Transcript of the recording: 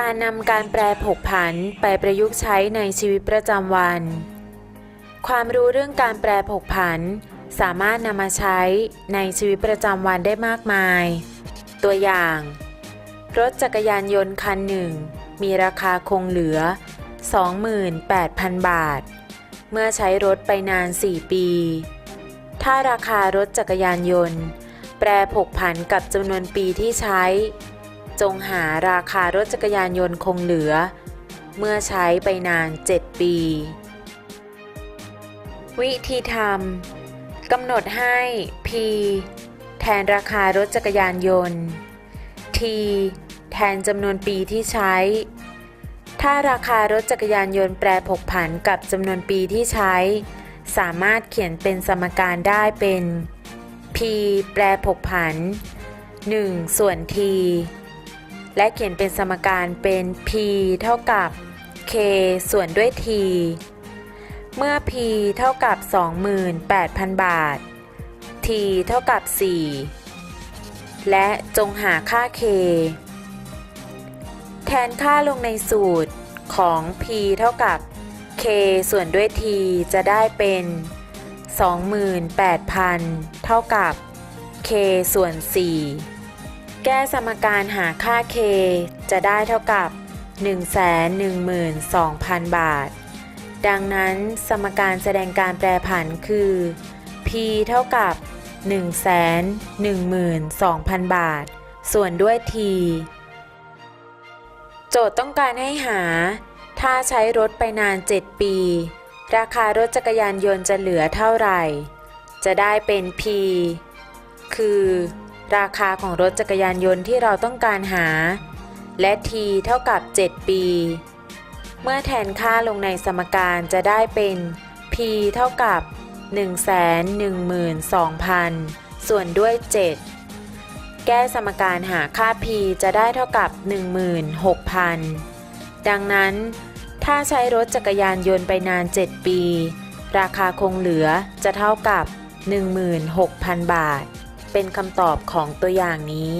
การนำการแปรผกผันไปประยุกต์ใช้ในชีวิตประจำวัน ความรู้เรื่องการแปรผกผัน สามารถนำมาใช้ในชีวิตประจำวันได้มากมาย ตัวอย่าง รถจักรยานยนต์คันหนึ่ง มีราคาคงเหลือ 28,000 บาท เมื่อใช้รถไปนาน 4 ปี ถ้าราคารถจักรยานยนต์ แปรผกผันกับจำนวนปีที่ใช้ จงหาราคารถจักรยานยนต์คงเหลือ เมื่อใช้ไปนาน 7 ปี วิธีทำกำหนดให้ P แทนราคารถจักรยานยนต์ T แทนจำนวนปีที่ใช้ ถ้าราคารถจักรยานยนต์แปรผกผันกับจำนวนปีที่ใช้ สามารถเขียนเป็นสมการได้เป็น P แปรผกผัน 1 ส่วน T และเขียนเป็นสมการเป็น P เท่ากับ K ส่วนด้วย T เมื่อ P เท่ากับ 28,000 บาท T เท่ากับ 4 และจงหาค่า K แทนค่าลงในสูตรของ P เท่ากับ K ส่วนด้วย T จะได้เป็น 28,000 เท่ากับ K ส่วน 4 แก้สมการหาค่า K จะได้เท่ากับ 112,000 บาท ดังนั้นสมการแสดงการแปรผันคือ P เท่ากับ 112,000 บาท ส่วนด้วย T โจทย์ต้องการให้หา ถ้าใช้รถไปนาน 7 ปี ราคารถจักรยานยนต์จะเหลือเท่าไหร่ จะได้เป็น P คือ ราคาของรถจักรยานยนต์ที่เราต้องการหา และ T เท่ากับ 7 ปี เมื่อแทนค่าลงในสมการจะได้เป็น P เท่ากับ 112,000 ส่วนด้วย 7 แก้สมการหาค่า P จะได้เท่ากับ 16,000 ดังนั้น ถ้าใช้รถจักรยานยนต์ไปนาน 7 ปี ราคาคงเหลือจะเท่ากับ 16,000 บาท เป็นคำตอบของตัวอย่างนี้